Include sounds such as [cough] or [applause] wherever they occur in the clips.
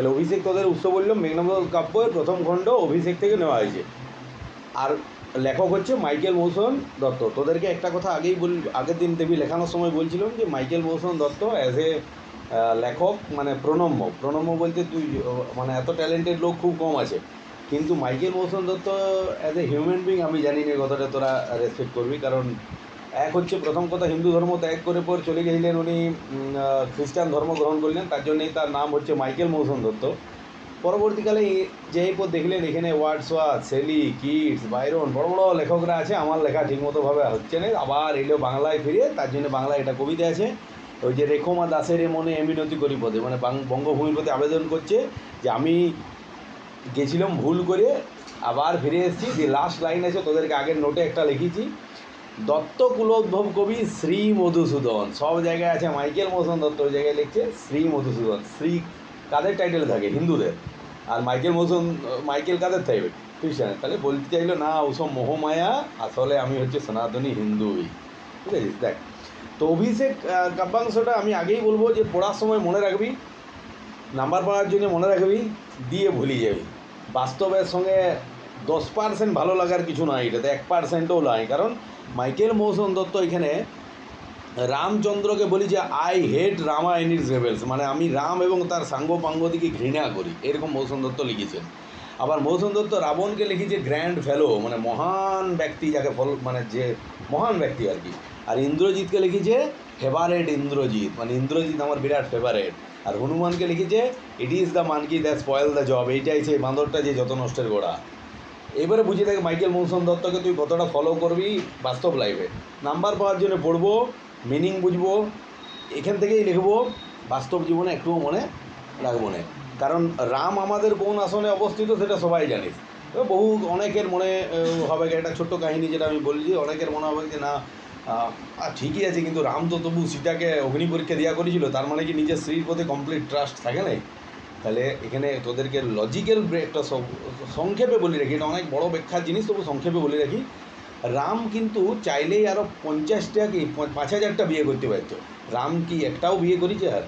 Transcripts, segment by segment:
তাহলে অভিষেক তোদের উৎস বললাম মেঘনাদ কাব্যের প্রথম খণ্ড অভিষেক থেকে নেওয়া হয়েছে। আর লেখক হচ্ছে মাইকেল মৌসুম দত্ত। তোদেরকে একটা কথা আগেই বল, আগের দিন দেবী লেখানোর সময় বলছিলাম যে, মাইকেল মৌসুম দত্ত অ্যাজ এ লেখক মানে প্রণম্য। প্রণম্য বলতে তুই মানে এত ট্যালেন্টেড লোক খুব কম আছে। কিন্তু মাইকেল মৌসুম Dutt as a human being আমি জানি না কতটা তোরা রেসপেক্ট করবি, কারণ এক হচ্ছে প্রথম কথা, হিন্দু ধর্ম ত্যাগ করে পর চলে গেছিলেন উনি খ্রিস্টান ধর্ম গ্রহণ করলেন, তার জন্যই তার নাম হচ্ছে মাইকেল মৌসুম দত্ত। পরবর্তীকালে যে পর দেখলেন এখানে ওয়ার্ডসওয়ার্থ সেলি কিডস বাইরন বড় বড় লেখকরা আছে, আমার লেখা ঠিকমতোভাবে হচ্ছে না, আবার এলো বাংলায় ফিরে তার জন্য বাংলায় এটা কবিতা আছে। ওই যে রেখমা দাসের মনে এমিনতি করি পদে মানে বঙ্গভূমির প্রতি আবেদন করছে যে আমি গেছিলাম ভুল করে, আবার ফিরে এসেছি, যে লাস্ট লাইন আছে, তোদেরকে আগের নোটে একটা লিখেছি। দত্ত কুলোদ্ভব কবি শ্রী মধুসূদন। সব জায়গায় আছে মাইকেল মোহন দত্ত, ওই জায়গায় লিখছে শ্রী মধুসূদন। শ্রী কাদের টাইটেল থাকে? হিন্দুদের। আর মাইকেল মোহন মাইকেল কাদের থাকবে খ্রিস্টানের। তাহলে বলতে চাইলো, না ওসব মোহমায়া, আসলে আমি হচ্ছে সনাতনী হিন্দুই। ঠিক আছে দেখ, তো অভিষেক কাব্যাংশটা আমি আগেই বলব যে পড়ার সময় মনে রাখবি, নাম্বার পাওয়ার জন্য মনে রাখবি, দিয়ে ভুলে যাবি। বাস্তবের সঙ্গে দশ পার্সেন্ট ভালো লাগার কিছু নয় এটাতে এক পার্সেন্টও নয় কারণ মাইকেল মৌসুম দত্ত এখানে রামচন্দ্রকে বলি যে I hate Rama and it's rebels মানে আমি রাম এবং তার সাঙ্গ পাঙ্গদিকে ঘৃণা করি। এরকম মৌসুম দত্ত লিখেছেন। আবার মৌসুম দত্ত রাবণকে লিখেছে গ্র্যান্ড ফেলো মানে মহান ব্যক্তি যাকে ফল মানে যে মহান ব্যক্তি আর কি। আর ইন্দ্রজিৎকে লিখেছে ফেভারেট ইন্দ্রজিৎ. মানে ইন্দ্রজিৎ আমার বিরাট ফেভারেট আর হনুমানকে লিখেছে it is the monkey the spoil the job এইটাই সেই বান্দরটা যে যত নষ্টের গোড়া। এবারে বুঝিয়ে থাকে মাইকেল মৌসুম দত্তকে তুই কতটা ফলো করবি বাস্তব লাইফে নাম্বার পাওয়ার জন্য পড়ব মিনিং বুঝব, এখান থেকেই লিখব, বাস্তব জীবনে একটুও মনে রাখব না। কারণ রাম আমাদের কোন আসনে অবস্থিত সেটা সবাই জানিস বহু অনেকের মনে হবে একটা ছোট্ট কাহিনী যেটা আমি বলছি অনেকের মনে হবে যে, না ঠিকই আছে, কিন্তু রাম তো তবু সীতাকে অগ্নি পরীক্ষা দেওয়া করেছিল, তার মানে কি নিজের স্ত্রীর প্রতি কমপ্লিট ট্রাস্ট থাকে না তাহলে এখানে তোদেরকে লজিক্যাল একটা সব- সংক্ষেপে বলে রাখি। এটা অনেক বড় ব্যাখ্যার জিনিস, তবু সংক্ষেপে বলে রাখি। রাম কিন্তু চাইলেই আরও পঞ্চাশটা কি পাঁচ হাজারটা বিয়ে করতে পারতো। রাম কি একটাও বিয়ে করেছে আর?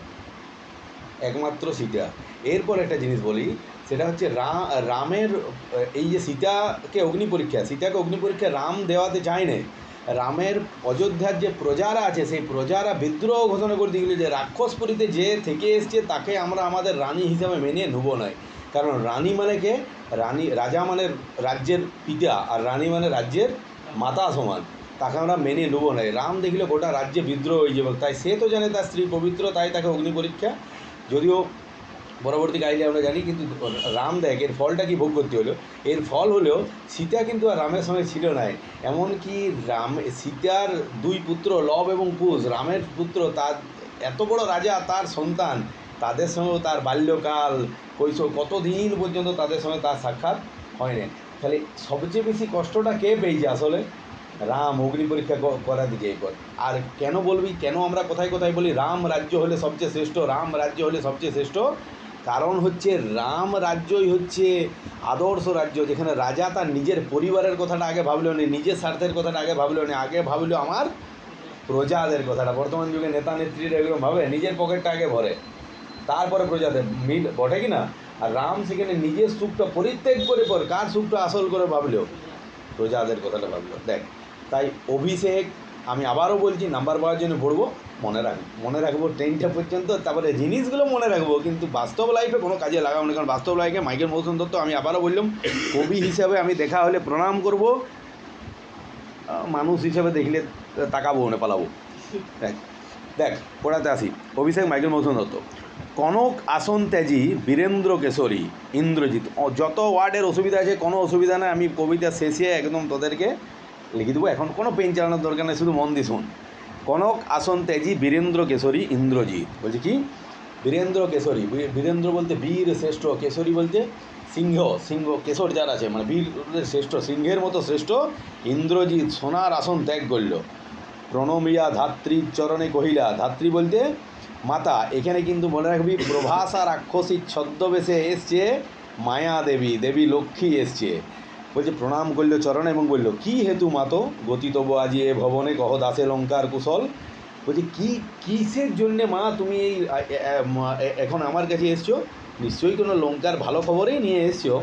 একমাত্র সীতা। এরপর একটা জিনিস বলি, সেটা হচ্ছে রা- রামের, এই যে সীতাকে অগ্নি পরীক্ষা, সীতাকে অগ্নি পরীক্ষা রাম দেওয়াতে চায় না রামের অযোধ্যার যে প্রজারা আছে, সেই প্রজারা বিদ্রোহ ঘোষণা করে দিয়েছিল যে রাক্ষসপুরীতে যে থেকে এসছে, তাকে আমরা আমাদের রানী হিসাবে মেনে নেব নয়। কারণ রানী মানে কে রানী, রাজা মানে রাজ্যের পিতা আর রানী মানে রাজ্যের মাতা সমান। তাকে আমরা মেনে নেব না রাম দেখলে গোটা রাজ্যে বিদ্রোহ হয়ে যাবে। তাই সে তো জানে তার স্ত্রী পবিত্র, তাই তাকে অগ্নি পরীক্ষা। যদিও পরবর্তী কাহিনী আমরা জানি, কিন্তু রাম দেখ, এর ফলটা কি ভোগ করতে হলো? এর ফল হলেও সীতা কিন্তু আর রামের সঙ্গে ছিল না এমনকি রাম, সীতার দুই পুত্র লব এবং কুশ, রামের পুত্র তার, এত বড় রাজা, তার সন্তান, তাদের সঙ্গেও তার বাল্যকাল, কৈশোর, কতদিন পর্যন্ত তাদের সঙ্গে তার সাক্ষাৎ হয় না তাহলে সবচেয়ে বেশি কষ্টটা কে পেয়েছে আসলে? রাম, অগ্নি পরীক্ষা করা দিকে এরপর আর কেন বলবি, কেন আমরা কোথায় কোথায় বলি, রাম রাজ্য হলে সবচেয়ে শ্রেষ্ঠ, রাম রাজ্য হলে সবচেয়ে শ্রেষ্ঠ? কারণ হচ্ছে রাম রাজ্যই হচ্ছে আদর্শ রাজ্য, যেখানে রাজা তার নিজের পরিবারের কথাটা আগে ভাবলো না, নিজের স্বার্থের কথাটা আগে ভাবলো না, আগে ভাবলো আমার প্রজাদের কথাটা। বর্তমান যুগে নেতা নেত্রীরা এরকম ভাবে, নিজের পকেটটা আগে ভরে। তারপরে প্রজাদের মিল বটে কি না আর রাম সেখানে নিজের সুখটা পরিত্যাগ করে পর কার সুখটা আসল করে ভাবলো? প্রজাদের কথাটা ভাবলো। দেখ, তাই অভিষেক আমি আবারও বলছি নাম্বার পাওয়ার জন্য পড়ব, মনে রাখব মনে রাখব টেনটা পর্যন্ত, তারপরে জিনিসগুলো মনে রাখব, কিন্তু বাস্তব লাইফে কোনো কাজে লাগাবো না, কারণ বাস্তব লাইফে মাইকেল মৌসুম দত্ত, আমি আবারও বললাম, কবি হিসাবে আমি দেখা হলে প্রণাম করব মানুষ হিসাবে দেখলে তাকাবো না, পালাবো। দেখ দেখ, পড়াতে আসি, অভিষেক মাইকেল মৌসুম দত্ত। কনক আসন ত্যাজি, বীরেন্দ্র কেশরী, ইন্দ্রজিৎ যত ওয়ার্ডের অসুবিধা আছে, কোনো অসুবিধা নেই, আমি কবিতা শেষে একদম তোদেরকে লিখে দেবো এখন কোনো পেন চালানোর দরকার নেই, শুধু মন দিয়ে শোন কনক, আসন, ত্যাজি, বীরেন্দ্র, কেশরী, ইন্দ্রজিৎ। বলছে কি? বীরেন্দ্র, কেশরী। বীরেন্দ্র বলতে বীর, শ্রেষ্ঠ, কেশরী বলতে সিংহ। সিংহ, কেশর যার আছে মানে বীরের শ্রেষ্ঠ, সিংহের মতো শ্রেষ্ঠ, ইন্দ্রজিৎ সোনার আসন ত্যাগ করল। প্রণমিয়া ধাত্রীর চরণে কহিলা, ধাত্রী বলতে, মাতা, এখানে কিন্তু মনে রাখবি, প্রভাসা রাক্ষসী ছদ্মবেশে এসছে মায়া দেবী দেবী লক্ষ্মী এসছে। বলছে, প্রণাম করল চরণ এবং বলল, কি হেতু মাতো? গতিতব আজি এ ভবনে, কহ দাসে লঙ্কার কুশল? বলছে, কি, কিসের জন্যে মা তুমি এই এখন আমার কাছে এসছো? নিশ্চয়ই কোনো লঙ্কার ভালো খবরেই নিয়ে এসছো?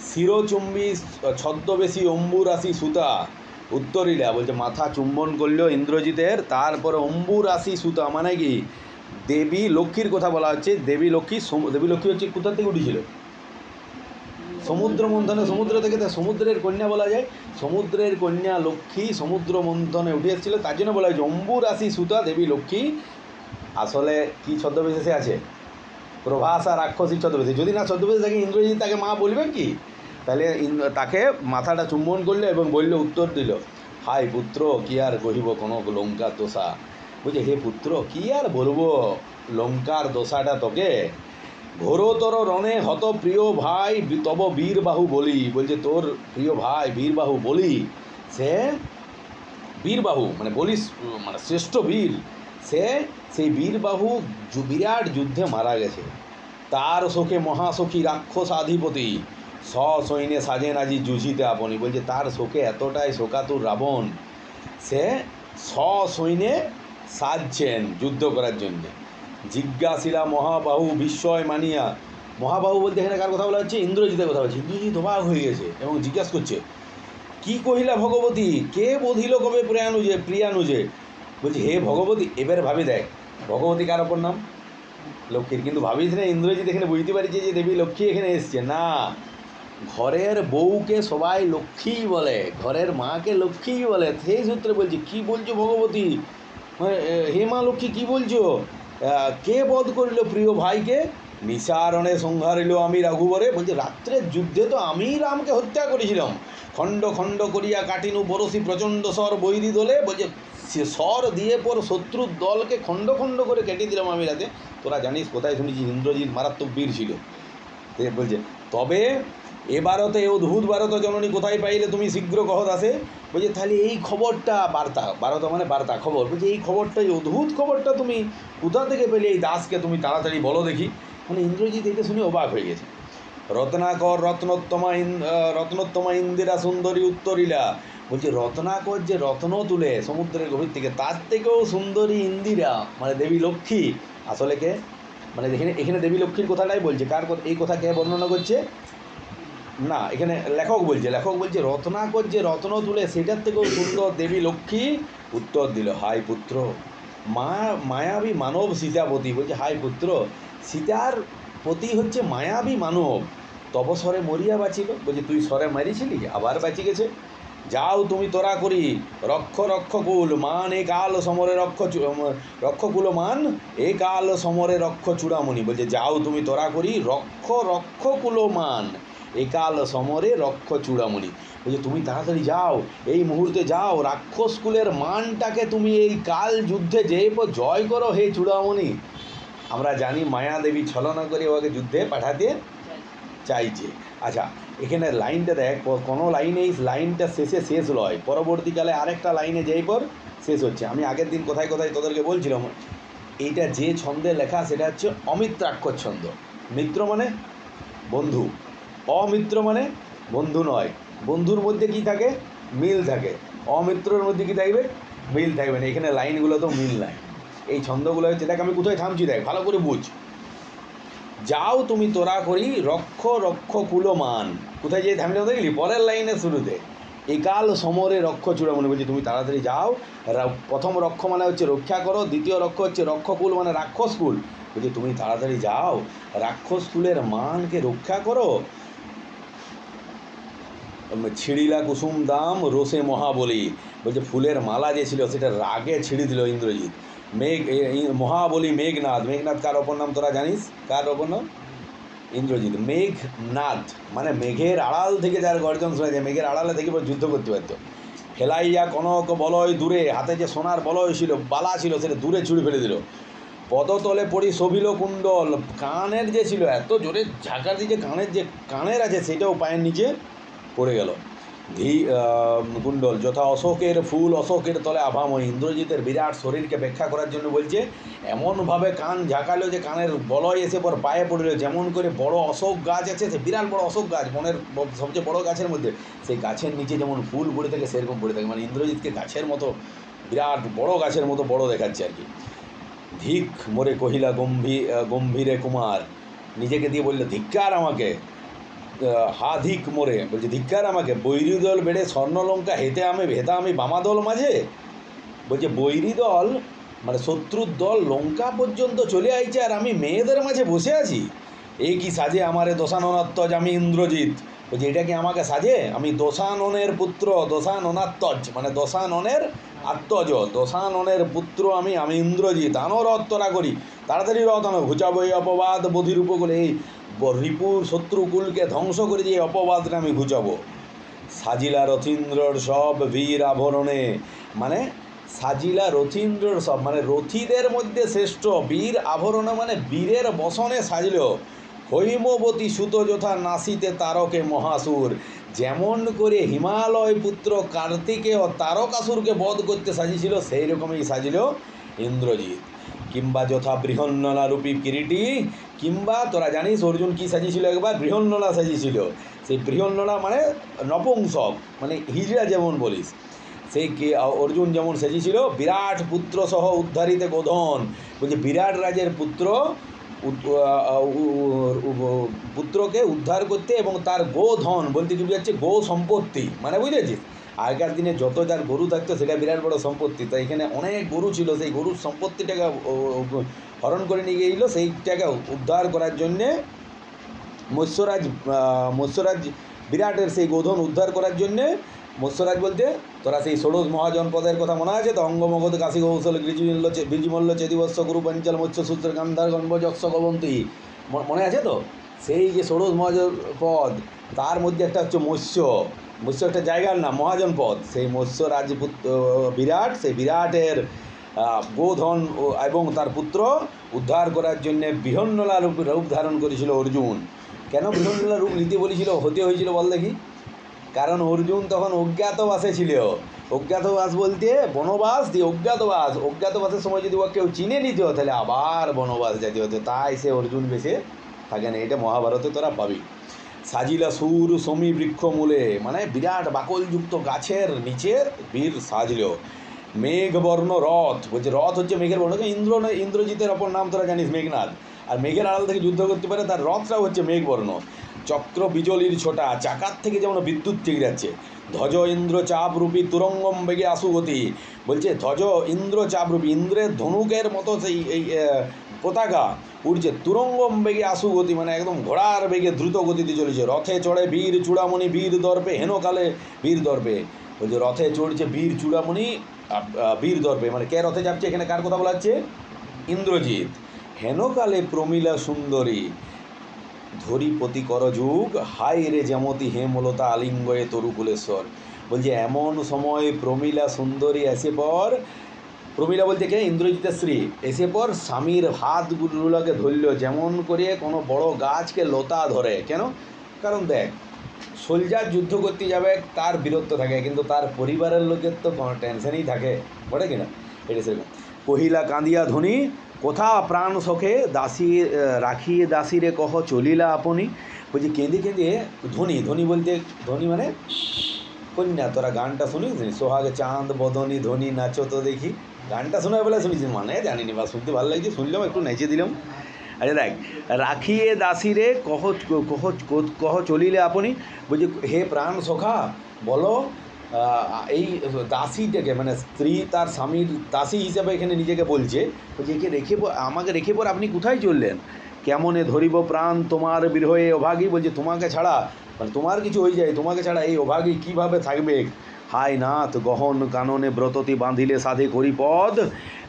শিরোচুম্বী ছদ্মবেশী অম্বুরাশি সুতা। উত্তরীরা বলছে, মাথা চুম্বন করল ইন্দ্রজিতের, তারপরে অম্বুরাশি সুতা। মানে কি? দেবী লক্ষ্মীর কথা বলা হচ্ছে, দেবী লক্ষ্মী দেবী লক্ষ্মী হচ্ছে কোথা থেকে উঠেছিল? সমুদ্র মন্থনে সমুদ্র থেকে তো সমুদ্রের কন্যা বলা যায়। সমুদ্রের কন্যা লক্ষ্মী সমুদ্র মন্থনে উঠে এসেছিল, তার জন্য বলা হয়েছে অম্বুরাশি সুতা দেবী লক্ষ্মী। আসলে কি ছদ্মবেশে আছে? প্রভাসা রাক্ষসী ছদ্মবেশী। যদি না ছদ্মবেশে থাকে, ইন্দ্রজিৎ তাকে মা বলবেন কি? তাহলে তাকে মাথাটা চুম্বন করল এবং বলল, উত্তর দিল হাই পুত্র, কি আর কহিব কোনো লঙ্কা দোষা? বলছে, হে পুত্র, কি আর বলব? লঙ্কার দোষাটা তোকে? ঘোরতর রণে হত প্রিয় ভাই, তব বীরবাহু বলি। বলছে, তোর প্রিয় ভাই বীরবাহু বলি? সে বীরবাহু মানে বলিস মানে শ্রেষ্ঠ বীর। সে, সেই বীরবাহু বিরাট যুদ্ধে মারা গেছে। তার শোকে মহাসখী রাক্ষস আধিপতি। সসৈন্যে সাজেন আজি জুঝিতে আপনি। বলছে, তার শোকে এতটাই শোকাতুর রাবণ। সে সসৈন্যে সাজছেন যুদ্ধ করার জন্য। জিজ্ঞাসিলা মহাবাহু বিস্ময় মানিয়া। মহাবাহু বলতে এখানে কার কথা বলা হচ্ছে? ইন্দ্রজিতের কথা বলছে ইন্দ্রজিৎ অবাক হয়ে গেছে এবং জিজ্ঞাসা করছে কি কহিলা ভগবতী? কে বধিল কবে প্রিয়ানুজে প্রিয়ানুজে? বলছি হে ভগবতী এবারে ভাবি দেখ ভগবতী কার অপর নাম? লক্ষ্মীর কিন্তু ভাবিস না ইন্দ্রজিৎ এখানে বুঝতে পারছে যে দেবী লক্ষ্মী এখানে এসছে। না ঘরের বউকে সবাই লক্ষ্মীই বলে ঘরের মাকে লক্ষ্মীই বলে। সেই সূত্রে বলছি কি বলছো ভগবতী? মানে, হে মা লক্ষ্মী কি বলছো? কে বধ করিল প্রিয় ভাইকে? নিসারণে সংহারিল আমি রাঘুবরে। বলছে রাত্রের যুদ্ধে তো আমি রামকে হত্যা করেছিলাম। খণ্ড খণ্ড করিয়া কাটিনু বরসি প্রচণ্ড স্বর বৈরি দলে। বলছে, সে স্বর দিয়ে পর শত্রুর দলকে খণ্ড খণ্ড করে কেটে দিলাম আমি রাতে। তোরা জানিস, কোথায় শুনেছি ইন্দ্রজিৎ মারাত্মক বীর ছিল। বলছে, তবে এবারতে এই অদ্ভুত ভারত জননী কোথায় পাইলে তুমি শীঘ্র কহত আসে? বলছে, তাহলে এই খবরটা বার্তা, ভারত মানে বার্তা, খবর। বলছে, এই খবরটা, এই অদ্ভুত খবরটা তুমি কোথা থেকে পেলে? এই দাসকে তুমি তাড়াতাড়ি বলো দেখি। মানে ইন্দ্রজিৎ এটা শুনে অবাক হয়ে গেছে। রত্নাকর, রত্নোত্তমা রত্নোত্তমা ইন্দিরা সুন্দরী উত্তরীলা। বলছে, রত্নাকর যে রত্ন তুলে সমুদ্রের গভীর থেকে, তার থেকেও সুন্দরী ইন্দিরা মানে দেবী লক্ষ্মী। আসলে কে? মানে এখানে এখানে দেবী লক্ষ্মীর কথাটাই বলছে। কার এই কথা কে বর্ণনা করছে? না, এখানে লেখক বলছে লেখক বলছে, রত্নাকর যে রত্ন তুলে, সেটার থেকেও সুন্দর দেবী লক্ষ্মী উত্তর দিল, হাই পুত্র, মা, মায়াবী মানব সীতাপতি। বলছে, হাই পুত্র, সীতার পতি হচ্ছে মায়াবী মানব। তব স্বরে মরিয়া বাঁচিল। বলছে, তুই স্বরে মারিছিলি, আবার বাঁচি গেছে। যাও তুমি তোরা করি, রক্ষ রক্ষকুল মান, এ কাল সমরে রক্ষ রক্ষকুল মান, এ কাল সমরে রক্ষ চূড়ামণি। বলছে, যাও তুমি তোরা করি, রক্ষ রক্ষকুল মান একাল সমরে রক্ষ চূড়ামণি। বলছে, তুমি তাড়াতাড়ি যাও, এই মুহূর্তে যাও, রাক্ষস কুলের মানটাকে তুমি এই কাল যুদ্ধে যে জয় করো হে চূড়ামণি। আমরা জানি মায়া দেবী ছলনা করে ওকে যুদ্ধে পাঠাতে চাইছে। আচ্ছা এখানে লাইনটা দেখ, কোনো লাইনে এই লাইনটা শেষে শেষ লয়। পরবর্তীকালে আরেকটা লাইনে যেই পর শেষ হচ্ছে। আমি আগের দিন কোথায় কোথায় তোদেরকে বলছিলাম, এইটা যে ছন্দে লেখা সেটা হচ্ছে অমিত্রাক্ষর ছন্দ মিত্র মানে বন্ধু। অমিত্র মানে বন্ধু নয়। বন্ধুর মধ্যে কি থাকে? মিল থাকে। অমিত্রর মধ্যে কি থাকবে? মিল থাকবে না। এখানে লাইনগুলো তো মিল নাই। এই ছন্দগুলো হচ্ছে, দেখ আমি কোথায় থামছি দেখ, ভালো করে বুঝ। যাও তুমি তোরা করি রক্ষ রক্ষ কুলমান। কোথায় যেয়ে থামলে দেখলি? পরের লাইনের শুরুতে। একাল সমরে রক্ষ চূড়া মনে বলছি, তুমি তাড়াতাড়ি যাও। প্রথম রক্ষ মানে হচ্ছে রক্ষা করো, দ্বিতীয় রক্ষ হচ্ছে রক্ষকুল মানে রাক্ষস কুল। বলছি, তুমি তাড়াতাড়ি যাও। রাক্ষস কুলের মানকে রক্ষা করো। ছিঁড়িলা কুসুম দাম রোসে মহাবলী। বলছে, ফুলের মালা যে ছিল, সেটা রাগে ছিঁড়ে দিল ইন্দ্রজিৎ। মেঘ মহাবলী মেঘনাথ মেঘনাথ কার অপর নাম তোরা জানিস? কার অপর নাম? ইন্দ্রজিৎ। মেঘনাথ মানে মেঘের আড়াল থেকে যার গর্জন শোনা যায়, মেঘের আড়ালে থেকে যুদ্ধ করতে পারতো। ফেলাইয়া কনক বলয় দূরে, হাতে যে সোনার বলয় ছিল, বালা ছিল, সেটা দূরে ছুঁড়ে ফেলে দিল। পদতলে পড়ি শোভিল কুণ্ডল। কানের যে ছিল, এত জোরে ঝাঁকার দিয়ে কানের যে কানের আছে, সেটাও পায়ের নিচে পড়ে গেল। ধি কুণ্ডল যথা অশোকের ফুল, অশোকের তলে আভাময়, ইন্দ্রজিতের বিরাট শরীরকে ব্যাখ্যা করার জন্য বলছে, এমনভাবে কান ঝাঁকালো যে কানের বলয় এসে পর পায়ে পড়ল, যেমন করে বড় অশোক গাছ আছে, সে বিরাট বড় অশোক গাছ, বনের ব- সবচেয়ে বড় গাছের মধ্যে, সেই গাছের নিচে যেমন ফুল পড়ে থাকে, সেরকম পড়ে থাকে। মানে ইন্দ্রজিৎকে গাছের মতো, বিরাট বড় গাছের মতো বড় দেখাচ্ছে আর কি। ধিক, মোরে কহিলা গম্ভীর গম্ভীরে কুমার, নিজেকে দিয়ে বলল, ধিক্কার আমাকে হা ধিক মোরে। বলছে, ধিক্কার আমাকে, বৈরী দল বেড়ে স্বর্ণলঙ্কা হেতে আমি হেতা আমি বামা দল মাঝে? বলছে, বৈরী দল মানে শত্রুর দল লঙ্কা পর্যন্ত চলে আইছে আর আমি মেয়েদের মাঝে বসে আছি। এই কি সাজে আমারে দোষাননাত্তজ আমি ইন্দ্রজিৎ? বলছে, এটা কি আমাকে সাজে? আমি দোষাননের পুত্র দোষাননাত্তজ মানে দোষাননের আত্মজ দোষাননের পুত্র আমি আমি ইন্দ্রজিৎ। আনো রথ তোরা করি। তাড়াতাড়ি রথ আনো ঘুচাবো এই অপবাদ বধির উপকূলে এই রিপুর শত্রুকুলকে ধ্বংস করে দিয়ে অপবাদটা আমি ঘুচাবো। সাজিলা রথীন্দ্রর সব বীর আভরণে। মানে সাজিলা রথীন্দ্রর সব মানে রথীদের মধ্যে শ্রেষ্ঠ বীর আভরণ মানে বীরের বসনে সাজল। হৈমবতী সুত যথা নাসিতে তারকে মহাসুর। যেমন করে হিমালয় পুত্র কার্তিকে ও তারকাসুরকে বধ করতে সাজিছিল সেই রকমই সাজিল ইন্দ্রজিৎ। কিংবা যথা বৃহন্নলা রূপী কিরিটি কিংবা তোরা জানিস অর্জুন কি সাজিয়েছিল একবার? বৃহন্নলা সাজিয়েছিল। সেই বৃহন্নলা মানে নপুংসক মানে হিজড়া যেমন বলিস। সেই কে, অর্জুন যেমন সেজেছিল বিরাট পুত্র সহ উদ্ধারিতে গোধন। বলছে, বিরাট রাজের পুত্র পুত্রকে উদ্ধার করতে এবং তার গোধন, বলতে কি বোঝাচ্ছে? গো সম্পত্তি। মানে বুঝেছিস? আগেকার দিনে যত যার গরু থাকতো, সেটা বিরাট বড় সম্পত্তি। তো এখানে অনেক গরু ছিল, সেই গরুর সম্পত্তিটাকে হরণ করে নিয়ে গিয়েছিল, সেইটাকে উদ্ধার করার জন্যে মৎস্যরাজ মৎস্যরাজ বিরাটের সেই গোধন উদ্ধার করার জন্যে মৎস্যরাজ বলতে, তোরা সেই ষোড়শ মহাজনপদের কথা মনে আছে? তো অঙ্গমগধ, কাশী, কৌশল গিরিজমল্ল বীজমল্ল চেদিবৎস গুরু পঞ্চাল মৎস্য সূত্র গান্ধার গণ্ড যক্ষ গবন্তী। মনে আছে তো? সেই যে ষোড়শ মহাজন পদ, তার মধ্যে একটা হচ্ছে মৎস্য। মৎস্য একটা জায়গার নাম মহাজন পদ সেই মৎস্য রাজপুত্র বিরাট, সেই বিরাটের গোধন এবং তার পুত্র উদ্ধার করার জন্যে বৃহন্নলা রূপ রূপ ধারণ করেছিল অর্জুন। কেন বৃহন্নলা রূপ নিতে বলেছিল? হতে হয়েছিল বল দেখি। কারণ অর্জুন তখন অজ্ঞাতবাসে ছিল। অজ্ঞাতবাস বলতে বনবাস দিয়ে অজ্ঞাতবাস। অজ্ঞাতবাসের সময় যদি ওকে কেউ চিনে নিত, তাহলে আবার বনবাস যেতে হতো। তাই সে অর্জুন বেশে থাকে না। এটা মহাভারতে তোরা পাবি। সাজিলা সুর সমী বৃক্ষ মূলে মানে বিরাট বাকলযুক্ত গাছের নিচে বীর সাজল। মেঘবর্ণ রথ, বলছে রথ হচ্ছে মেঘের বর্ণ ইন্দ্র ইন্দ্রজিতের অপর নাম তোরা জানিস মেঘনাথ। আর মেঘের আড়াল থেকে যুদ্ধ করতে পারে, তার রথটাও হচ্ছে মেঘবর্ণ। চক্র বিজলির ছোটা, চাকার থেকে যেমন বিদ্যুৎ ঠিক যাচ্ছে। ধ্বজ ইন্দ্র চাপরূপী তুরঙ্গম বেগে আশুগতি বলছে ধ্বজ ইন্দ্র চাপরূপী ইন্দ্রের ধনুকের মতো সেই, এই পতাকা উড়ছে তুরঙ্গম বেগে আশু গতি মানে একদম ঘোড়ার বেগে দ্রুত গতিতে চলেছে। রথে চড়ে বীর চূড়ামণি, বীর দর্পে, হেনকালে বীর দর্পে। বলছে রথে চড়ছে বীর চূড়ামণি বীর দর্পে। মানে কে রথে যাচ্ছে, এখানে কার কথা বলা হচ্ছে? ইন্দ্রজিৎ। হেনকালে প্রমীলা সুন্দরী। ধরিপতি কর যুগ হাই রে যেমতি হেমলতা আলিঙ্গয়ে তরুকুলেশ্বর। বলছে, এমন সময় প্রমীলা সুন্দরী এসে পর প্রমীলা বলতে কে? ইন্দ্রজিতের স্ত্রী। এসে পর স্বামীর হাতগুলোকে ধরল, যেমন করে কোনো বড় গাছকে লতা ধরে। কেন? কারণ দেখ, সোলজার যুদ্ধ করতে যাবে, তার বীরত্ব থাকে, কিন্তু তার পরিবারের লোকের তো কোনো টেনশনই থাকে। বটে কিনা এটা সেরকম। কহিলা, কাঁদিয়া ধনী, কোথা প্রাণ সখে দাসী, রাখি দাসীরে কহ, চলিলা আপনি। বলছি কেঁদে কেঁদে ধনী ধনী বলতে ধনী মানে? কন্যা, তোরা গানটা শুনিস? সোহাগ চাঁদ, বদনী, ধনী, নাচো তো দেখি। গানটা শোনার বেলা শুনেছি মানে জানিনি বা শুনতে ভালো লাগছে। শুনলাম, একটু নেচে দিলাম। আচ্ছা দেখ, রাখিয়ে দাসীরে কহ কহ কহ চলিলে আপনি? বলছি, হে প্রাণ সখা, বলো এই দাসীটাকে মানে স্ত্রী তার স্বামীর দাসী হিসাবে এখানে নিজেকে বলছে। বলছে, একে রেখে আমাকে রেখে পর আপনি কোথায় চললেন? কেমনে ধরিব প্রাণ তোমার বিরহে? অভাগী বলছে, তোমাকে ছাড়া মানে তোমার কিছু হয়ে যায়, তোমাকে ছাড়া এই অভাগী কীভাবে থাকবে? হায় নাথ, গহন কাননে ব্রততি বাঁধিলে সাধে করি পদ।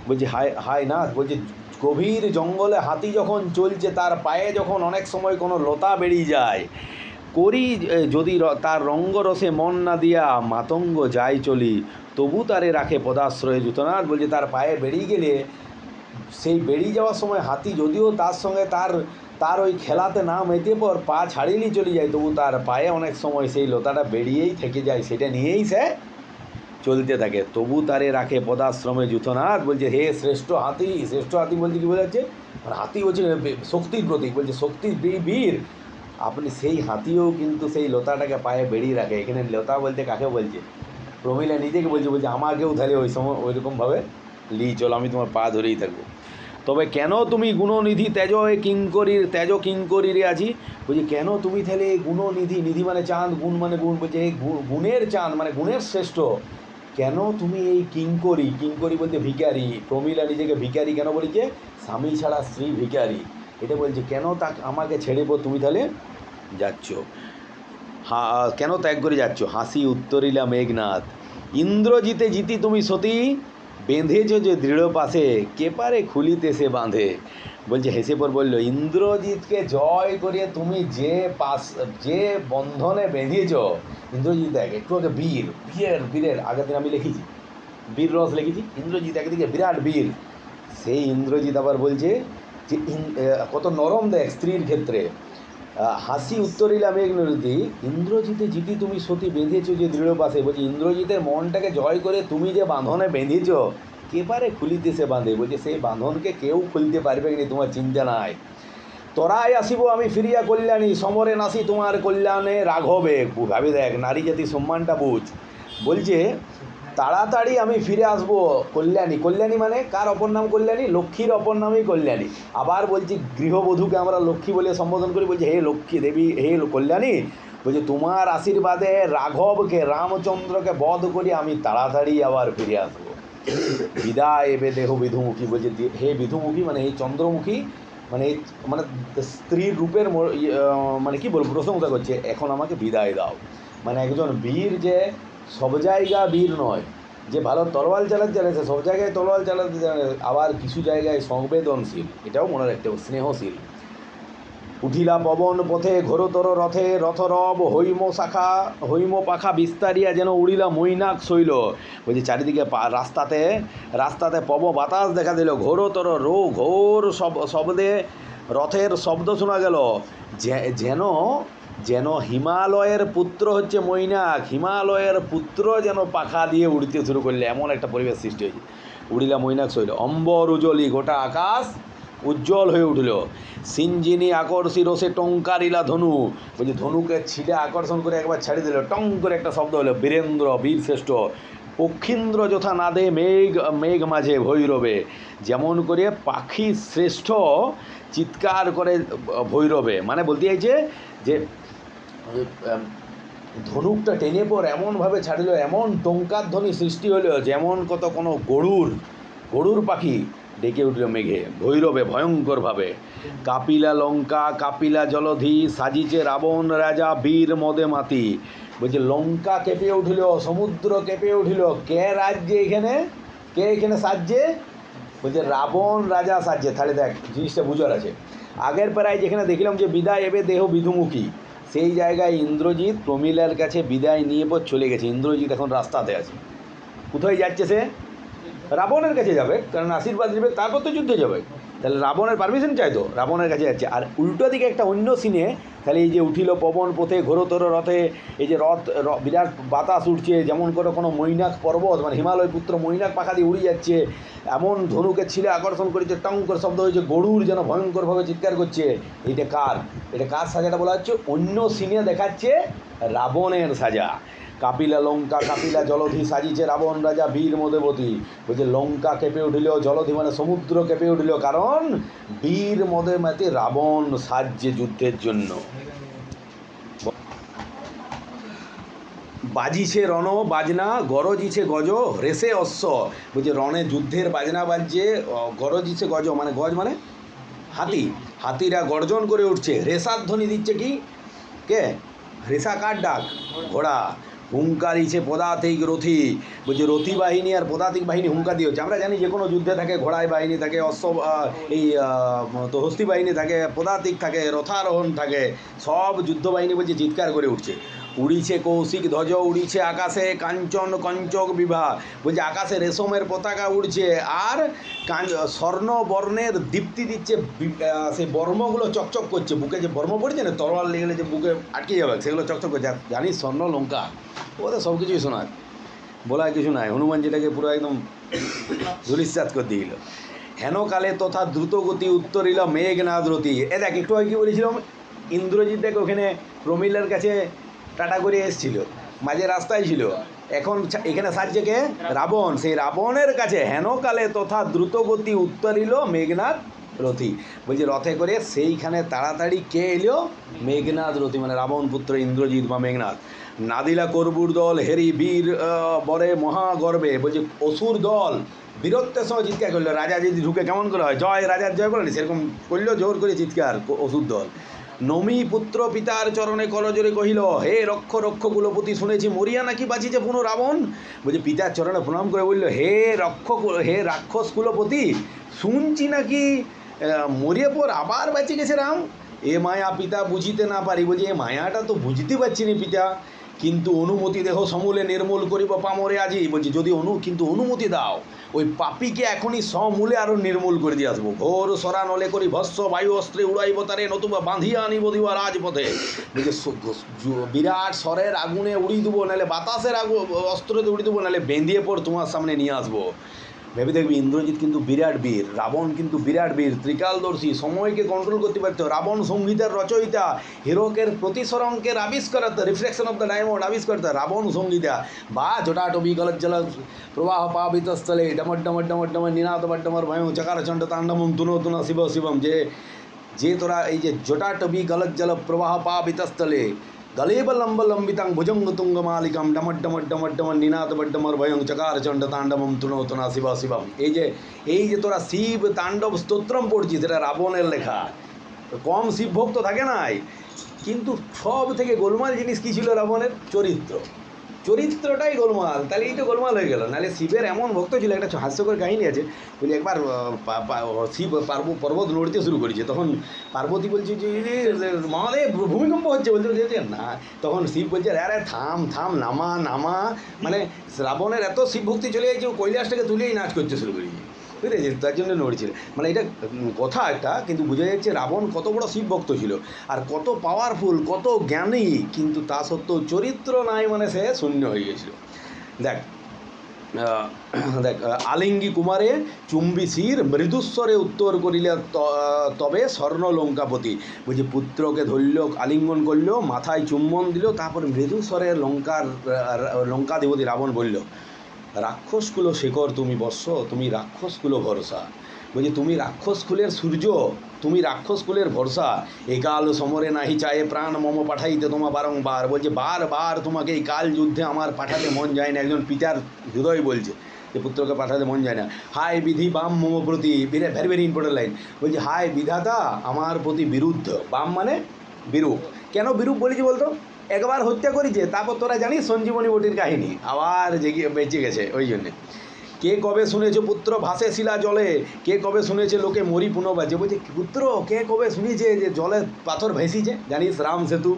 বলছে, হায় হায় নাথ, বলছে, গভীর জঙ্গলে হাতি যখন চলছে, তার পায়ে যখন অনেক সময় কোনো লতা বেরিয়ে যায়, করি যদি তার রঙ্গরসে মন না দিয়া মাতঙ্গ যাই চলি, তবু তারে রাখে পদাশ্রয়ে জুতনাথ বলছে, তার পায়ে বেরিয়ে গেলে সেই বেরিয়ে যাওয়ার সময় হাতি যদিও তার সঙ্গে তার তার ওই খেলাতে না মেতে পর পা ছাড়িয়েই চলে যায়, তবু তার পায়ে অনেক সময় সেই লতাটা বেরিয়েই থেকে যায়, সেটা নিয়েই সে চলতে থাকে। তবু তারে রাখে পদাশ্রমে জুথনাথ বলছে, হে শ্রেষ্ঠ হাতি শ্রেষ্ঠ হাতি বলতে কী বোঝাচ্ছে? মানে হাতি হচ্ছে বে- শক্তির প্রতীক। বলছে শক্তির বীর। আপনি সেই হাতিও কিন্তু সেই লতাটাকে পায়ে বেরিয়ে রাখে। এখানে লতা বলতে কাকে বলছে? প্রমিলা নিজেকে বলছে বলছে, আমাকেও তাহলে ওই সময় ওইরকমভাবে লি, চলো, আমি তোমার পা ধরেই থাকব। তবে কেন তুমি গুণনিধি তেজ এ কিঙ্করির তেজ কিঙ্করিরে আছি বলছি, কেন তুমি তাহলে এই গুণনিধি, নিধি মানে চাঁদ, গুণ মানে গুণ, বলছে, এই গুণের চাঁদ মানে গুণের শ্রেষ্ঠ। কেন তুমি এই কিঙ্করি কিঙ্করি বলতে ভিখারি, প্রমিলা নিজেকে ভিখারি কেন বলেছে? স্বামী ছাড়া স্ত্রী ভিখারি। এটা বলছে, কেন তা আমাকে ছেড়ে পর তুমি তাহলে যাচ্ছ? হা, কেন ত্যাগ করে যাচ্ছ? হাসি উত্তরিলা মেঘনাথ। ইন্দ্রজিতে জিতি তুমি সতী বেঁধেছ যে দৃঢ় পাশে, কে পারে খুলিতে সে বাঁধে? বলছে, হেসে পর বলল, ইন্দ্রজিৎকে জয় করিয়ে তুমি যে পাশ, যে বন্ধনে বেঁধেছ ইন্দ্রজিৎ দেখ একটু আগে বীর, বীরের বীরের, আগের দিন আমি লিখেছি, বীর রস লিখেছি, ইন্দ্রজিৎ একদিকে বিরাট বীর। সেই ইন্দ্রজিৎ আবার বলছে যে কত নরম দেখ স্ত্রীর ক্ষেত্রে। হাসি উত্তরিলা মেঘনদী ইন্দ্রজিতে জিতি তুমি সতী বেঁধেছো যে দৃঢ় পাশে বলছি, ইন্দ্রজিতের মনটাকে জয় করে তুমি যে বাঁধনে বেঁধেছ, কে পারে খুলিতে সে বাঁধে? বলছে, সেই বাঁধনকে কেউ খুলতে পারবে না তোমার চিন্তা নাই। তোরাই আসিব আমি ফিরিয়া কল্যাণী, সমরে নাসি তোমার কল্যাণে রাঘবে। ভাবি দেখ, নারী জাতি সম্মানটা বুঝ। বলছে তাড়াতাড়ি আমি ফিরে আসব কল্যাণী। কল্যাণী মানে কার অপর নাম কল্যাণী? লক্ষ্মীর অপর নামই কল্যাণী। আবার বলছি গৃহবধূকে আমরা লক্ষ্মী বলে সম্বোধন করি বলছি হে লক্ষ্মী দেবী হে কল্যাণী। বলছি তোমার আশীর্বাদে রাঘবকে রামচন্দ্রকে বধ করি আমি তাড়াতাড়ি আবার ফিরে আসব। বিদায় এবে দেহ বিধুমুখী। বলছে হে বিধুমুখী মানে এই চন্দ্রমুখী মানে মানে স্ত্রীর রূপের ইয়ে, মানে কি বলব প্রশংসা করছে এখন আমাকে বিদায় দাও। মানে একজন বীর যে সব জায়গা বীর নয়। যে ভালো তলোয়াল চালাতে সে সব জায়গায় তলোয়াল চালাতে জানে। আবার কিছু জায়গায় সংবেদনশীল, এটাও মনে রাখতে হবে, স্নেহশীল। উঠিলা পবন পথে, ঘোরতর রথে, রথরব হৈম শাখা, হৈম পাখা বিস্তারিয়া যেন উড়িলা মৈনাক শৈল। বলছি চারিদিকে রাস্তাতে রাস্তাতে পব বাতাস দেখা দিল, ঘোরতর রো, ঘোর শব্দে রথের শব্দ শোনা গেল। যে- যেন যেন হিমালয়ের পুত্র হচ্ছে মৈনাক। হিমালয়ের পুত্র যেন পাখা দিয়ে উড়তে শুরু করলে, এমন একটা পরিবেশ সৃষ্টি হয়েছে। উড়িলা মৈনাক শৈল, অম্বর উজলি গোটা আকাশ উজ্জ্বল হয়ে উঠল। সিঞ্জিনি আকর্ষি রসে টঙ্কারিলা ধনু। বলছি ধনুকে ছিঁড়ে আকর্ষণ করে একবার ছেড়ে দিল, টং করে একটা শব্দ হলো, বীরেন্দ্র, বীর শ্রেষ্ঠ। পক্ষীন্দ্র যথা নাদে, মেঘ মেঘ মাঝে ভৈরবে। যেমন করে পাখি শ্রেষ্ঠ, চিৎকার করে ভৈরবে। মানে বলতে চাইছে যে ধনুকটা টেনে পর এমনভাবে ছাড়িল, এমন টঙ্কার ধ্বনি সৃষ্টি হলো, যেমন কত কোনো গরুর গরুর পাখি ডেকে উঠল মেঘে, ভৈরবে, ভয়ঙ্করভাবে। কাপিলা লঙ্কা, কাপিলা জলধি, সাজিছে রাবণ রাজা, বীর মদে মাতি। বলছে, লঙ্কা কেঁপে উঠিল, সমুদ্র কেঁপে উঠিল, কে রাজ্যে এখানে? কে এখানে সাজছে? বলছে, রাবণ রাজা সাজছে। তাহলে দেখ, জিনিসটা বুঝার আছে। আগের প্রায় যেখানে দেখলাম যে, বিদায় এবে দেহ বিধুমুখী। সেই জায়গায় ইন্দ্রজিৎ প্রমিলার কাছে বিদায় নিয়ে পর চলে গেছে। ইন্দ্রজিৎ এখন রাস্তাতে আছে। কোথায় যাচ্ছে সে? রাবণের কাছে যাবে, কারণ আশীর্বাদ নেবে, তারপর তো যুদ্ধে যাবে। তাহলে রাবণের পারমিশন চাই তো, রাবণের কাছে যাচ্ছে। আর উল্টো দিকে একটা অন্য সিনে তাহলে এই যে উঠিল পবন, পথে ঘোরতর রথে, এই যে রথ বিরাট বাতাস উঠছে, যেমন করে কোনো মৈনাক পর্বত মানে হিমালয় পুত্র মৈনাক পাখা দিয়ে উড়ে যাচ্ছে, এমন ধনুকে ছিলে আকর্ষণ করেছে, টং করে শব্দ হয়েছে, গরুর যেন ভয়ঙ্করভাবে চিৎকার করছে। এইটা কার? এটা কার সাজাটা বলা হচ্ছে? অন্য সিনে দেখাচ্ছে রাবণের সাজা। কাপিলা লঙ্কা, কাপিলা জলধি সাজিছে রাবণ রাজা বীর মদেবতী। বলছে লঙ্কা কেঁপে উঠিল জলধি মানে সমুদ্র কেঁপে উঠিল কারণ বীর মদেমাতি রাবণ সাজছে যুদ্ধের জন্য। বাজিছে রণ, বাজনা, গরজিছে গজ, রেসে অশ্ব। বলছে রণে যুদ্ধের বাজনা বাজছে গরজিছে গজ মানে গজ মানে হাতি। হাতিরা গর্জন করে উঠছে। রেসার ধ্বনি দিচ্ছে কি? কে? রেসা কার ডাক? ঘোড়া। হুঙ্কারিছে পদাতিক রথি। বলছে, রথি বাহিনী আর পদাতিক বাহিনী হুঙ্কার দিয়ে হচ্ছে। আমরা জানি যে কোনো যুদ্ধে থাকে, ঘোড়ায় বাহিনী থাকে অশ্ব এই তো হস্তি বাহিনী থাকে, পদাতিক থাকে, রথারোহণ থাকে, সব যুদ্ধ বাহিনী বলছে চিৎকার করে উঠছে। উড়িছে কৌশিক ধ্বজ, উড়িছে আকাশে কাঞ্চন কঞ্চক বিভা। বলছে, আকাশে রেশমের পতাকা উড়ছে আর স্বর্ণ বর্ণের দীপ্তি দিচ্ছে সেই বর্মগুলো চকচক করছে। বুকে যে বর্ম পড়ছে না, তরোয়াল লেগেলে যে বুকে আটকে যাবে, সেগুলো চকচক করছে। জানিস, স্বর্ণ, লঙ্কা ওদের সব কিছুই শোনায়। বলার কিছু নাই। হনুমান যেটাকে পুরো একদম ধুলিশ্বাস করে দিল। হেনকালে তথা দ্রুতগতি উত্তরিল মেঘনাদ রতি এ দেখ, একটু আগে কি বলেছিলাম? ইন্দ্রজিৎ দেখ, ওখানে প্রমিলার কাছে টাটা করে এসেছিল, মাঝে রাস্তায় ছিল। এখন এখানে সাজছে কে? রাবণ। সেই রাবণের কাছে হেনকালে তথা দ্রুতগতি উত্তরিল মেঘনাথ রথি। বলছি, রথে করে সেইখানে তাড়াতাড়ি কে এলো? মেঘনাথ রথি মানে রাবণ পুত্র ইন্দ্রজিৎ বা মেঘনাথ নাদিলা করবুর দল, হেরি বীর বরে মহাগর্বে। বলছে, অসুর দল, বীরত্বের সময় চিৎকার করল। রাজা যদি ঢুকে কেমন করে হয়? জয়, রাজার জয় বলেনি সেরকম করল, জোর করে চিৎকার, অসুর দল। নমি পুত্র পিতার চরণে করজোরে কহিল, হে রক্ষ রক্ষ কুলপতি, শুনেছি মরিয়া নাকি বাঁচিছে পুনঃ রাবণ বলছে, পিতার চরণে প্রণাম করে বলল, হে রক্ষ হে রাক্ষস কুলপতি, শুনছি নাকি মরিয়ে পর আবার বাঁচে গেছে রাম? এ মায়া পিতা, বুঝিতে না পারি। বলছে, এ মায়াটা তো বুঝতে পারছি না পিতা, কিন্তু অনুমতি দেহ সমূলে নির্মূল করিব পামরে আজি। বলছি, যদি অনু, কিন্তু অনুমতি দাও ওই পাপিকে এখনই সমূলে আরও নির্মূল করে দিয়ে আসব। ঘোর সরা নলে করি ভস্য, বায়ু, অস্ত্রে উড়াইব তারে, নতুবা বাঁধিয়া আনিব দিবা রাজপথে। বিরাট স্বরের আগুনে উড়িয়ে দেবো, নাহলে বাতাসের আগু অস্ত্রতে উড়িয়ে দেবো, নাহলে বেঁধিয়ে পর তোমার সামনে নিয়ে আসব। ভেবে দেখবি ইন্দ্রজিৎ কিন্তু বিরাট বীর, রাবণ কিন্তু বিরাট বীর, ত্রিকালদর্শী, সময়কে কন্ট্রোল করতে পারতো। রাবণ সংগীতের রচয়িতা, হিরোকের প্রতিসরঙ্কের আবিষ্কারতা রিফ্লেকশন অফ দ্য ডায়মন্ড আবিষ্কারতা রাবণ সংগীতা বা জটাটবি গলজ্জল প্রবাহ পাবিতস্থলে ডমর ডমর ডমর ডমর নিনাদ ডমর ভয় চকার চণ্ড তাণ্ডবম তুনো তুন শিব শিবম। যে যে তোরা এই যে জটাটবি গলজ্জল প্রবাহ পাবিতস্থলে গলেব লম্ব লম্বিতাং ভুজঙ্গ তুঙ্গ భయం চকার চণ্ড তাণ্ডবম তুনো তুনা শিব শিবম এই যে এই যে তোরা শিব তাণ্ডব স্তোত্রম পড়ছিস সেটা রাবণের লেখা কম শিব ভক্ত থাকে নাই কিন্তু সব থেকে গোলমাল জিনিস কি ছিল রাবণের চরিত্র চরিত্রটাই গোলমাল তাহলে এই তো গোলমাল হয়ে গেল। নাহলে শিবের এমন ভক্ত ছিল একটা হাস্যকর কাহিনী আছে বলি একবার শিব পার্ব পর্বত লড়তে শুরু করেছে তখন পার্বতী বলছে যে "এ, এ, মহাদেব ভূমিকম্প হচ্ছে বলতে যে, না। তখন শিব বলছে আরে থাম থাম নামা নামা। মানে শ্রাবণের এত শিব ভক্তি চলে গেছে কৈলাসটাকে তুলেই নাচ করতে শুরু করেছে। বুঝেছি তার জন্য নড়ছিল মানে এটা কথা একটা, কিন্তু বোঝা যাচ্ছে রাবণ কত বড় শিব ভক্ত ছিল। আর কত পাওয়ারফুল কত জ্ঞানী, কিন্তু তা সত্ত্বেও চরিত্র নাই মানে সে শূন্য হয়ে গেছিল দেখ দেখ, আলিঙ্গি কুমারে চুম্বি শির মৃদুস্বরে উত্তর করিলে তবে স্বর্ণ লঙ্কাপতি বলছি পুত্রকে ধরল, আলিঙ্গন করল, মাথায় চুম্বন দিল, তারপর মৃদুস্বরে লঙ্কার লঙ্কাধিপতি রাবণ বলল রাক্ষসকুলো শেখর তুমি বর্ষ তুমি রাক্ষসকুলো ভরসা। বলছি, তুমি রাক্ষসকুলের সূর্য, তুমি রাক্ষসকুলের ভরসা। একাল সমরে নাহি চায়ে প্রাণ, মম পাঠাইতে তোমা বারংবার। বলছে, বারবার তোমাকে এই কাল যুদ্ধে আমার পাঠাতে মন যায় না। একজন পিতার হৃদয় বলছে যে, পুত্রকে পাঠাতে মন যায় না। হায় বিধি, বাম মম প্রতি ভেরি ভেরি ইম্পর্টেন্ট লাইন বলছে, হায় বিধাতা, আমার প্রতি বিরুদ্ধ। বাম মানে বিরূপ। কেন বিরূপ বলেছি বলতো? একবার হত্যা করেছে, তারপর তোরা জানিস সঞ্জীবনী বটির কাহিনী। আবার জেগে বেঁচে গেছে, ওই জন্যে। কে কবে শুনেছে পুত্র ভাসে শিলা জলে? কে কবে শুনেছে লোকে মরি পুনঃবাজে বলছে, পুত্র, কে কবে শুনেছে যে জলে পাথর ভেসিছে? জানিস রাম সেতু।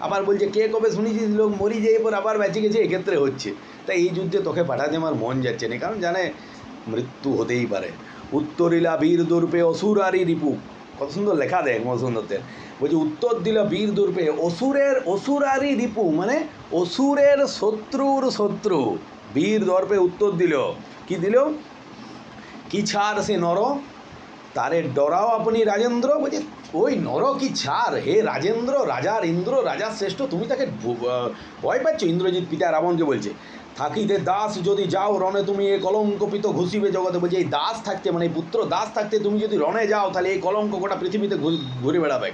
আবার বলছে, কে কবে শুনেছিস লোক মরি যে এরপর আবার বেঁচে গেছে, এক্ষেত্রে হচ্ছে। তাই এই যুদ্ধে তোকে পাঠাতে আমার মন যাচ্ছে না, কারণ জানে মৃত্যু হতেই পারে। উত্তরিলা বীর দুর্পে অসুর আরি রিপু। কত সুন্দর লেখা দেখ মধুসুন্দরদের বলছে উত্তর দিল বীর দুর্পে, অসুরের অসুরারি রিপু মানে অসুরের শত্রুর শত্রু। বীর দর্পে উত্তর দিল, কি দিল? কি ছাড় সে নর? তারে ডরাও আপনি রাজেন্দ্র। বলছে ওই নর কি ছাড়? হে রাজেন্দ্র রাজার ইন্দ্র রাজার শ্রেষ্ঠ, তুমি তাকে ভয় পাচ্ছ? ইন্দ্রজিৎ পিতা রাবণকে বলছে। থাকিতে দাস, যদি যাও রণে তুমি এ কলঙ্কপিত ঘুষিবে জগতে। বলছে, এই দাস থাকতে মানে এই পুত্র দাস থাকতে তুমি যদি রণে যাও, তাহলে এই কলঙ্ক গোটা পৃথিবীতে ঘুরে বেড়াবে।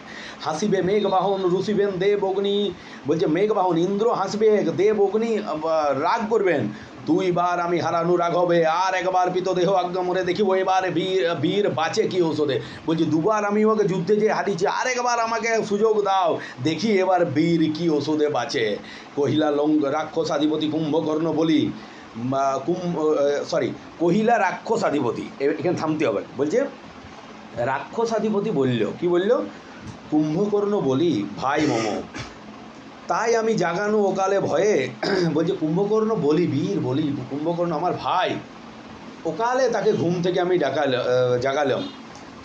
হাসিবে মেঘবাহন, রুষিবেন দেব অগ্নি বলছে, মেঘবাহন, ইন্দ্র হাসবে দেব অগ্নি রাগ করবেন। দুইবার আমি হারানু রাঘবে, আর একবার পিত দেহ আজ্ঞামরে দেখিব, এবার বীর বীর বাঁচে কি ঔষধে? বলছি, দুবার আমি ওকে যুদ্ধে যে হারিয়েছি, আর একবার আমাকে সুযোগ দাও, দেখি এবার বীর কি ওষুধে বাঁচে। কহিলা লং রাক্ষসাধিপতি কুম্ভকর্ণ বলি বা কুম্ভ সরি কহিলা রাক্ষসাধিপতি এ- এখানে থামতে হবে। বলছে রাক্ষসাধিপতি বলল, কি বলল? কুম্ভকর্ণ বলি, ভাই মম তাই আমি জাগানো ওকালে ভয়ে [clears throat] বলছে, কুম্ভকর্ণ বলি, বীর বলি, কুম্ভকর্ণ আমার ভাই। ওকালে তাকে ঘুম থেকে আমি ডাকাল জাগালাম।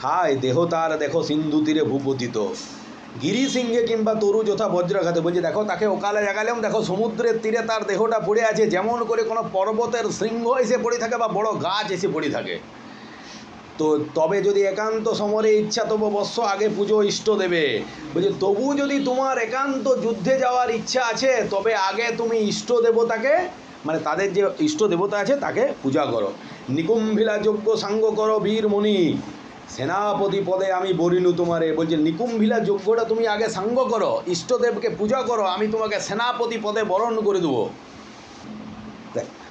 হায়, দেহ তার, দেখো, সিন্ধু তীরে ভূপতিত। গিরি সিংহে কিংবা তরু যথা বজ্রাঘাতে বলছে, দেখো, তাকে ওকালে জাগালাম, দেখো, সমুদ্রের তীরে তার দেহটা পড়ে আছে, যেমন করে কোনো পর্বতের শৃঙ্গ এসে পড়ে থাকে বা বড় গাছ এসে পড়ে থাকে। তো তবে যদি একান্ত সমরে ইচ্ছা তবু বৎস আগে পুজো ইষ্ট দেবে। বলছে, তবু যদি তোমার একান্ত যুদ্ধে যাওয়ার ইচ্ছা আছে, তবে আগে তুমি ইষ্ট দেবতাকে মানে তাদের যে ইষ্ট দেবতা আছে, তাকে পূজা করো। নিকুম্ভিলা যজ্ঞ সাঙ্গ করো বীরমণি সেনাপতি পদে আমি বরিনু তোমারে। বলছে, নিকুম্ভিলা যজ্ঞটা তুমি আগে সাঙ্গ করো ইষ্টদেবকে পূজা করো, আমি তোমাকে সেনাপতি পদে বরণ করে দেবো।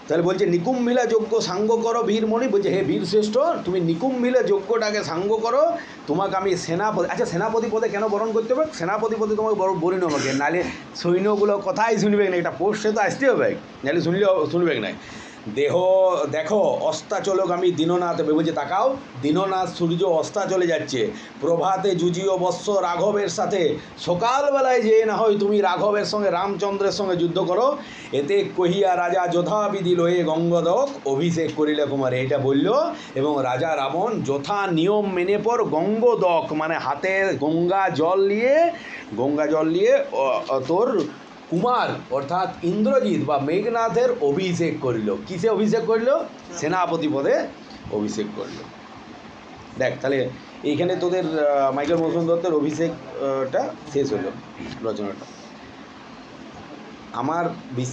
তাহলে বলছে নিকুম্ভিলা যজ্ঞ সাঙ্গ করো বীরমণি বলছে, হে বীর শ্রেষ্ঠ, তুমি নিকুম্ভিলা যজ্ঞটাকে সাঙ্গ করো। তোমাকে আমি সেনাপতি আচ্ছা সেনাপতি পদে কেন বরণ করতে হবে? সেনাপতি পদে তোমাকে বড় বরিণ হবে। নাহলে সৈন্যগুলো কথাই শুনবে না এটা পোস্টে তো আসতে হবে। নাহলে শুনলে শুনবে না। দেহ, দেখো অস্তাচলগামী দীননাথ বলছে, তাকাও, দীননাথ সূর্য অস্তা চলে যাচ্ছে। প্রভাতে জুজিও বৎস রাঘবের সাথে। সকালবেলায় যে না হয় তুমি রাঘবের সঙ্গে, রামচন্দ্রের সঙ্গে যুদ্ধ করো, এতে কহিয়া রাজা যথাবিধি লয়ে গঙ্গদক অভিষেক করিলে কুমারে। এটা বলল, এবং রাজা রাবণ, যথা নিয়ম মেনে পর গঙ্গদক মানে হাতে গঙ্গা জল নিয়ে, গঙ্গা জল নিয়ে তোর কুমার, অর্থাৎ ইন্দ্রজিৎ বা মেঘনাথের অভিষেক করিল। কিসে অভিষেক করিল? সেনাপতি পদে অভিষেক করিল। দেখ, তাহলে এইখানে তোদের মাইকেল মধুসূদন দত্তের অভিষেকটা শেষ হলো রচনাটা। আমার বিশ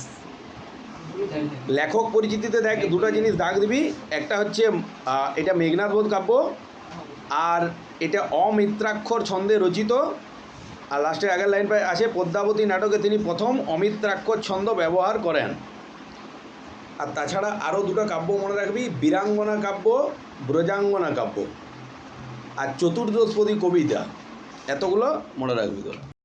লেখক পরিচিতিতে দেখ, দুটো জিনিস দাগ দিবি। একটা হচ্ছে এটা মেঘনাথ বোধ কাব্য, আর এটা অমিত্রাক্ষর ছন্দে রচিত। আর লাস্টের আগের লাইন পায় আছে পদ্মাবতী নাটকে তিনি প্রথম অমিত্রাক্ষর ছন্দ ব্যবহার করেন। আর তাছাড়া আরও দুটো কাব্য মনে রাখবি, বীরাঙ্গনা কাব্য, ব্রজাঙ্গনা কাব্য। আর চতুর্দশপদী কবিতা, এতগুলো মনে রাখবি তোরা।